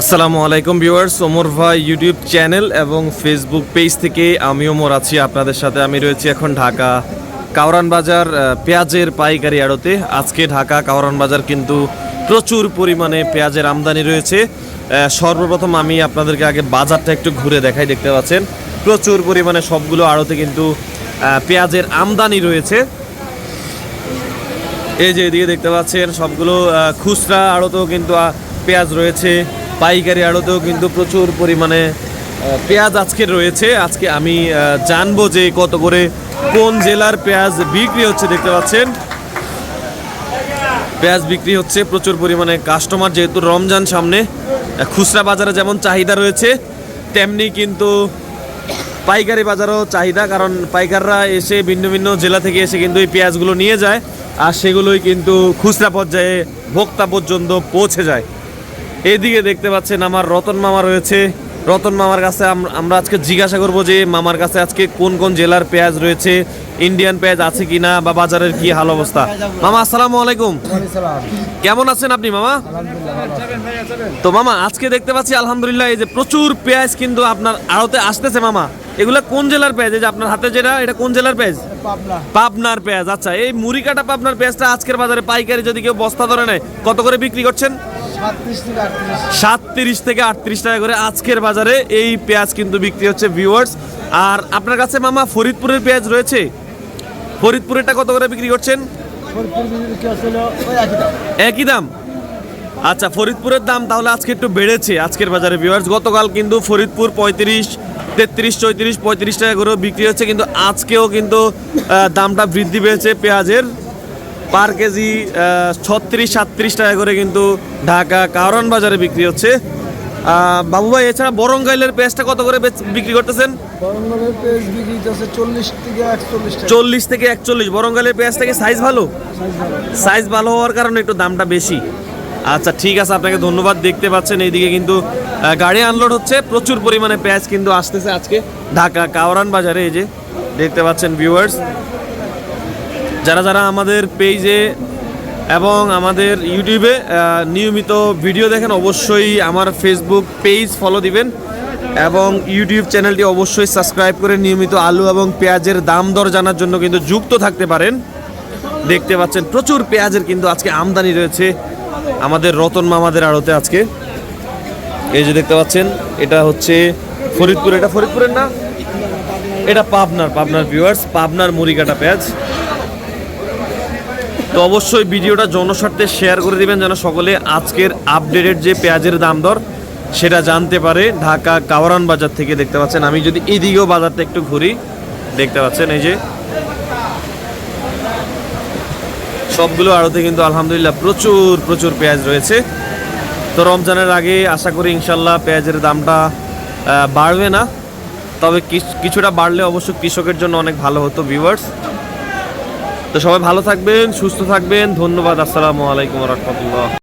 আসসালামু আলাইকুম ভিউয়ার্স, ওমর ভাই ইউটিউব চ্যানেল এবং ফেসবুক পেজ থেকে আমি ওমর আছি। আপনাদের সাথে আমি রয়েছি এখন ঢাকা কাওরান বাজার পেঁয়াজের পাইকারি আড়তে। আজকে ঢাকা কাওরান বাজার কিন্তু প্রচুর পরিমাণে পেঁয়াজের আমদানি রয়েছে। সর্বপ্রথম আমি আপনাদেরকে আগে বাজারটা একটু ঘুরে দেখাই, দেখতে পাচ্ছেন। প্রচুর পরিমাণে সবগুলো আড়তে কিন্তু পেঁয়াজের আমদানি রয়েছে। এই যে এদিকে দেখতে পাচ্ছেন, সবগুলো খুচরা আড়তেও কিন্তু পেঁয়াজ রয়েছে। পাইকারি আড়তেও কিন্তু প্রচুর পরিমাণে পেঁয়াজ আজকে রয়েছে। আজকে আমি জানব যে কত করে কোন জেলার পেঁয়াজ বিক্রি হচ্ছে, দেখতে পাচ্ছেন। পেঁয়াজ বিক্রি হচ্ছে প্রচুর পরিমাণে কাস্টমার যেহেতু রমজান সামনে খুচরা বাজারে যেমন চাহিদা রয়েছে, তেমনি কিন্তু পাইকারি বাজারও চাহিদা, কারণ পাইকাররা এসে ভিন্ন ভিন্ন জেলা থেকে এসে কিন্তু এই পেঁয়াজগুলো নিয়ে যায়, আর সেগুলোই কিন্তু খুচরা পর্যায়ে ভোক্তা পর্যন্ত পৌঁছে যায়। এইদিকে দেখতে পাচ্ছেন আমার রতন মামা রয়েছে। রতন মামার কাছে আমরা আজকে জিজ্ঞাসা করব যে মামার কাছে আজকে কোন কোন জেলার পেঁয়াজ রয়েছে ইন্ডিয়ান পেঁয়াজ আছে কিনা বা বাজারের কি হাল অবস্থা। মামা আসসালামু আলাইকুম। কেমন আছেন আপনি মামা? তো মামা আজকে দেখতে পাচ্ছি আলহামদুলিল্লাহ এই যে প্রচুর পেঁয়াজ কিন্তু আপনার আড়তে আসতেছে মামা। এগুলা কোন জেলার পেঁয়াজ? এই যে আপনার হাতে যেটা এটা কোন জেলার পেঁয়াজ? পাবনার পেঁয়াজ আচ্ছা। এই মুড়ি কাটা পাবনার পেঁয়াজটা আজকের বাজারে পাইকারি যদি কেউ বস্তা ধরে নেয় কত করে বিক্রি করছেন? সাতত্রিশ থেকে আটত্রিশ। টাকা করে আজকের বাজারে এই পেঁয়াজ কিন্তু বিক্রি হচ্ছে ভিউয়ার্স আর আপনার কাছে মামা ফরিদপুরের পেঁয়াজ রয়েছে? ফরিদপুরেরটা কত করে বিক্রি করছেন? একই দাম। আচ্ছা ফরিদপুরের দাম তাহলে আজকে একটু বেড়েছে আজকের বাজারে ভিউয়ার্স গতকাল কিন্তু ফরিদপুর পঁয়ত্রিশ তেত্রিশ চৌত্রিশ পঁয়ত্রিশ টাকা করেও বিক্রি হচ্ছে কিন্তু আজকেও কিন্তু দামটা বৃদ্ধি পেয়েছে পেঁয়াজের। পার কেজি ছত্রিশ সাতত্রিশ টাকা করে কিন্তু ঢাকা কারণ বাজারে বিক্রি হচ্ছে। বাবু ভাই এছাড়া বরঙ্গাইলের পেঁয়াজটা কত করে বিক্রি করতেছেন? বিক্রি চল্লিশ থেকে একচল্লিশ চল্লিশ থেকে একচল্লিশ। বরঙ্গাইলের পেঁয়াজটা কি সাইজ ভালো? সাইজ ভালো। হওয়ার কারণে একটু দামটা বেশি। আচ্ছা ঠিক আছে আপনাকে ধন্যবাদ দেখতে পাচ্ছেন এইদিকে কিন্তু গাড়ি আনলোড হচ্ছে। প্রচুর পরিমাণে পেঁয়াজ কিন্তু আসতেছে আজকে ঢাকা কাওরান বাজারে এই যে দেখতে পাচ্ছেন ভিউয়ার্স যারা যারা আমাদের পেজে এবং আমাদের ইউটিউবে নিয়মিত ভিডিও দেখেন, অবশ্যই আমার ফেসবুক পেজ ফলো দিবেন এবং ইউটিউব চ্যানেলটি অবশ্যই সাবস্ক্রাইব করে নিয়মিত আলু এবং পেঁয়াজের দাম দর জানার জন্য কিন্তু যুক্ত থাকতে পারেন। দেখতে পাচ্ছেন, প্রচুর পেঁয়াজের কিন্তু আজকে আমদানি রয়েছে আমাদের রতন মামাদের আড়তে আজকে। এই যে দেখতে পাচ্ছেন, এটা হচ্ছে ফরিদপুর, এটা ফরিদপুরের না? এটা পাবনার পাবনার ভিউয়ার্স পাবনার মুড়িকাটা পেঁয়াজ। তো অবশ্যই ভিডিওটা জনস্বার্থে শেয়ার করে দিবেন যেন সকলে আজকের আপডেটেড যে পেঁয়াজের দাম দর, সেটা জানতে পারে ঢাকা কাওরান বাজার থেকে দেখতে পাচ্ছেন। আমি যদি এদিকেও বাজারটা একটু ঘুরি, দেখতে পাচ্ছেন এই যে সবগুলো আড়তে কিন্তু আলহামদুলিল্লাহ প্রচুর প্রচুর পেঁয়াজ রয়েছে। তো রমজানের আগে আশা করি ইনশাল্লাহ পেঁয়াজের দামটা বাড়বে না। তবে কিছ- কিছুটা বাড়লে অবশ্য কৃষকের জন্য অনেক ভালো হতো ভিউয়ার্স তো সবাই ভালো থাকবেন সুস্থ থাকবেন। ধন্যবাদ আসসালামু আলাইকুম রহমতুল্লাহ।